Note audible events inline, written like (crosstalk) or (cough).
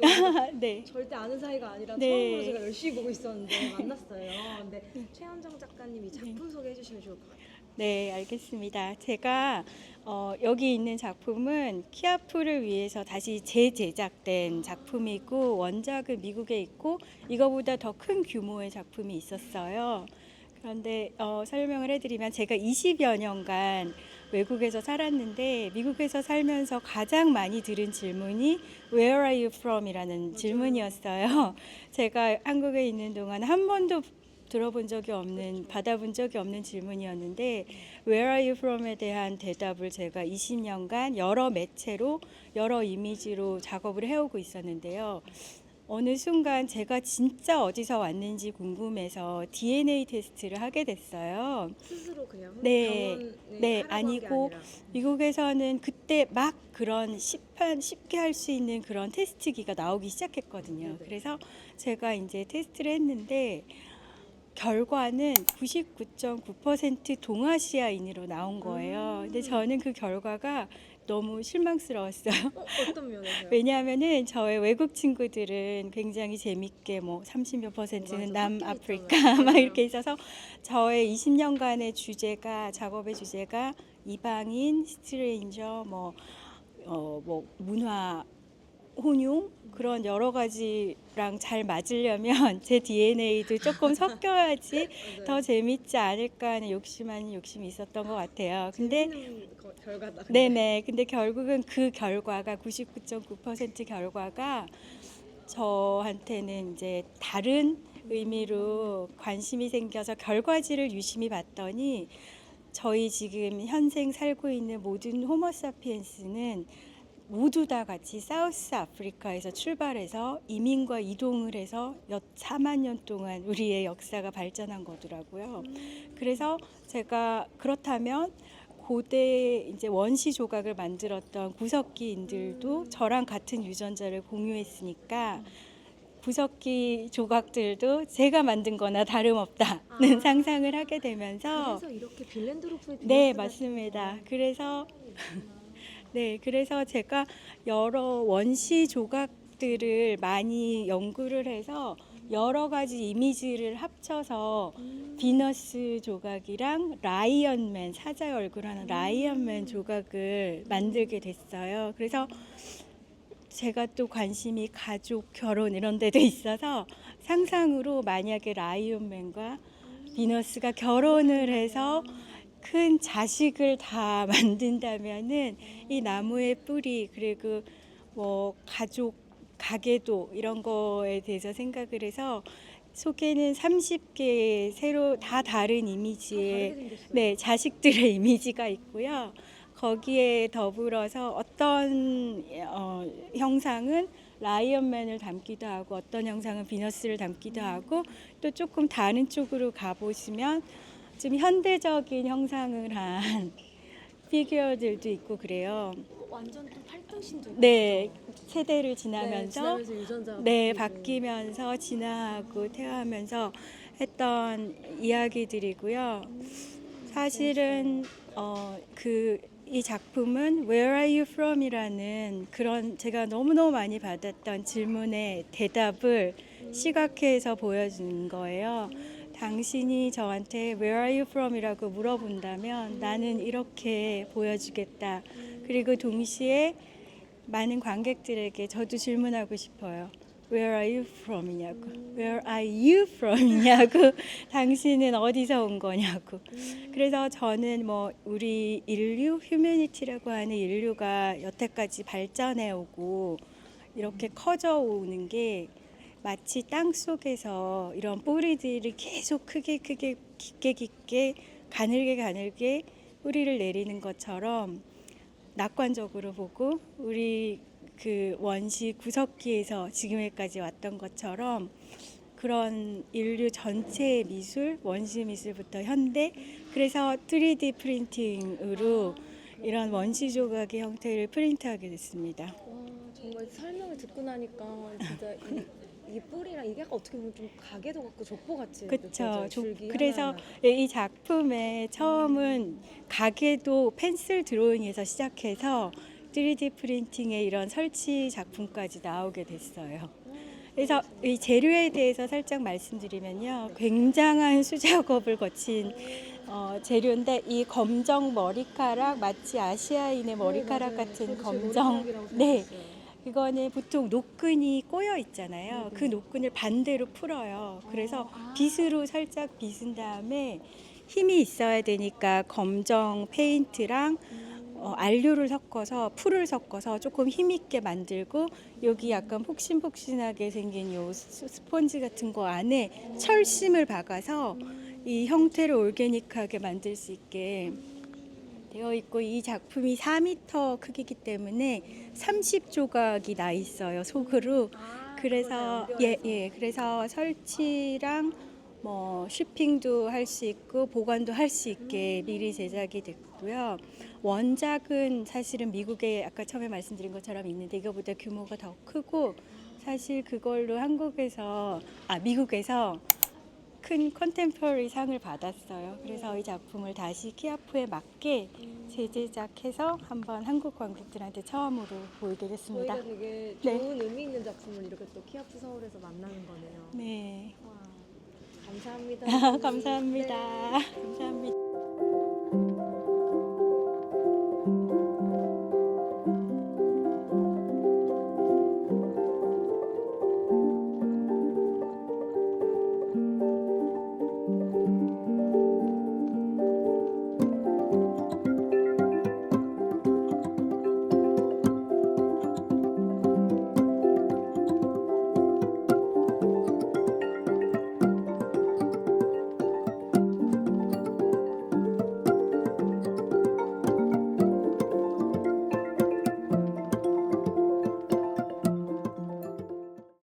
(laughs) 네. 절대 아는 사이가 아니라 네. 처음으로 제가 열심히 보고 있었는데 만났어요. 근데 최현정 작가님 이 작품 소개해 주시면 좋을 것 같아요. 네, 알겠습니다. 제가 어, 여기 있는 작품은 키아프를 위해서 다시 재제작된 작품이고 원작은 미국에 있고 이거보다 더 큰 규모의 작품이 있었어요. 그런데 어, 설명을 해드리면 제가 20여 년간 외국에서 살았는데 미국에서 살면서 가장 많이 들은 질문이 Where are you from?이라는 질문이었어요. (laughs) 제가 한국에 있는 동안 한 번도 들어본 적이 없는 받아본 적이 없는 질문이었는데 Where are you from에 대한 대답을 제가 20년간 여러 매체로 여러 이미지로 작업을 해오고 있었는데요. 어느 순간 제가 진짜 어디서 왔는지 궁금해서 DNA 테스트를 하게 됐어요. 스스로 그냥 네. 병원에 네, 아니고 아니라. 미국에서는 그때 막 그런 쉽한 쉽게 할 수 있는 그런 테스트기가 나오기 시작했거든요. 네네. 그래서 제가 이제 테스트를 했는데 결과는 99.9% 동아시아인으로 나온 거예요. 근데 저는 그 결과가 너무 실망스러웠어요. 어, 어떤 면에서요? (laughs) 왜냐하면은 저의 외국 친구들은 굉장히 재밌게 뭐 30몇 퍼센트는 맞아, 남아프리카. (laughs) 막. 이렇게 있어서 저의 20년간의 주제가 작업의 주제가 이방인, 스트레인저 뭐 어, 뭐 문화 혼용 그런 여러 가지랑 잘 맞으려면 (laughs) 제 DNA도 조금 섞여야지 맞아요. (laughs) 더 재밌지 않을까 하는 욕심 아닌 욕심이 있었던 것 같아요. 근데 거- 결과다. 근데. 네네. 근데 결국은 그 결과가 99.9% 결과가 저한테는 이제 다른 의미로 관심이 생겨서 결과지를 유심히 봤더니 저희 지금 현생 살고 있는 모든 호모사피엔스는 모두 다 같이 사우스 아프리카에서 출발해서 이민과 이동을 해서 몇 4만 년 동안 우리의 역사가 발전한 거더라고요. 그래서 제가 그렇다면 고대 이제 원시 조각을 만들었던 구석기인들도 저랑 같은 유전자를 공유했으니까 구석기 조각들도 제가 만든 거나 다름없다는 아. 상상을 하게 되면서 그래서 이렇게 빌랜드로프의 네, 맞습니다. 그래서 네, 그래서 제가 여러 원시 조각들을 많이 연구를 해서 여러 가지 이미지를 합쳐서 비너스 조각이랑 라이언맨 사자의 얼굴하는 라이언맨 조각을 만들게 됐어요. 그래서 제가 또 관심이 가족, 결혼 이런 데도 있어서 상상으로 만약에 라이언맨과 비너스가 결혼을 해서 큰 자식을 다 (laughs) 만든다면은 이 나무의 뿌리 그리고 뭐 가족 가계도 이런 거에 대해서 생각을 해서 속에는 30개의 새로 다 다른 이미지의. 네, 자식들의 (laughs) 이미지가 있고요. 거기에 더불어서 어떤 어, 형상은 라이언맨을 담기도 하고 어떤 형상은 비너스를 담기도 하고 또 조금 다른 쪽으로 가보시면 좀 현대적인 형상을 한 (laughs) 피규어들도 있고 그래요. 완전 또 팔등신조. 네, 세대를 네, 지나면서 지나면서 유전자 네. 바뀌면서 진화하고 퇴화하면서 했던 이야기들이고요. 사실은 어, 그 이 작품은 Where Are You From?이라는 그런 제가 너무너무 많이 받았던 질문의 대답을 시각해서 보여준 거예요. 당신이 저한테 Where Are You From?이라고 물어본다면 나는 이렇게 보여주겠다. 그리고 동시에 많은 관객들에게 저도 질문하고 싶어요. Where are you from이냐고. Where are you from이냐고. (laughs) 당신은 어디서 온 거냐고. 그래서 저는 뭐 우리 인류 휴머니티라고 하는 인류가 여태까지 발전해 오고 이렇게 커져 오는 게 마치 땅 속에서 이런 뿌리들이 계속 크게 크게 깊게 깊게 가늘게 가늘게 뿌리를 내리는 것처럼 낙관적으로 보고 우리 그 원시 구석기에서 지금까지 왔던 것처럼 그런 인류 전체의 미술, 원시 미술부터 현대 그래서 3D 프린팅으로 이런 원시 조각의 형태를 프린트하게 됐습니다. 와, 정말 설명을 듣고 나니까 진짜 이, 이 뿌리랑 이게 어떻게 보면 좀 가게도 같고 족보 같이 그쵸. 조- 그래서. 예, 이 작품의 처음은 가게도 펜슬 드로잉에서 시작해서 3D 프린팅의 이런 설치 작품까지 나오게 됐어요. 그래서 이 재료에 대해서 살짝 말씀드리면요. 굉장한 수작업을 거친 어, 재료인데 이 검정 머리카락 마치 아시아인의 머리카락 네. 같은 검정 네. 이거는 보통 노끈이 꼬여 있잖아요. 네, 그 네. 노끈을 반대로 풀어요. 그래서 아. 빗으로 살짝 빗은 다음에 힘이 있어야 되니까 검정 페인트랑 어, 알료를 섞어서 풀을 섞어서 조금 힘 있게 만들고 여기 약간 폭신폭신하게 생긴 요 스- 스펀지 같은 거 안에 철심을 박아서 이 형태를 올게닉하게 만들 수 있게 되어 있고 이 작품이 4m 크기이기 때문에 30조각이 나 있어요 속으로 아, 그래서. 예. 예 그래서 설치랑 뭐 쇼핑도 할 수 있고 보관도 할 수 있게 미리 제작이 됐고요. 원작은 사실은 미국에 아까 처음에 말씀드린 것처럼 있는데 이거보다 규모가 더 크고 사실 그걸로 한국에서 아 미국에서 큰 컨템퍼리 상을 받았어요. 그래서 이 작품을 다시 키아프에 맞게 재제작해서 한번 한국 관객들한테 처음으로 보이게 됐습니다. 저희가 되게 네. 좋은 의미 있는 작품을 이렇게 또 키아프 서울에서 만나는 거네요. 네. 와, 감사합니다. (laughs) 감사합니다. 네. 감사합니다.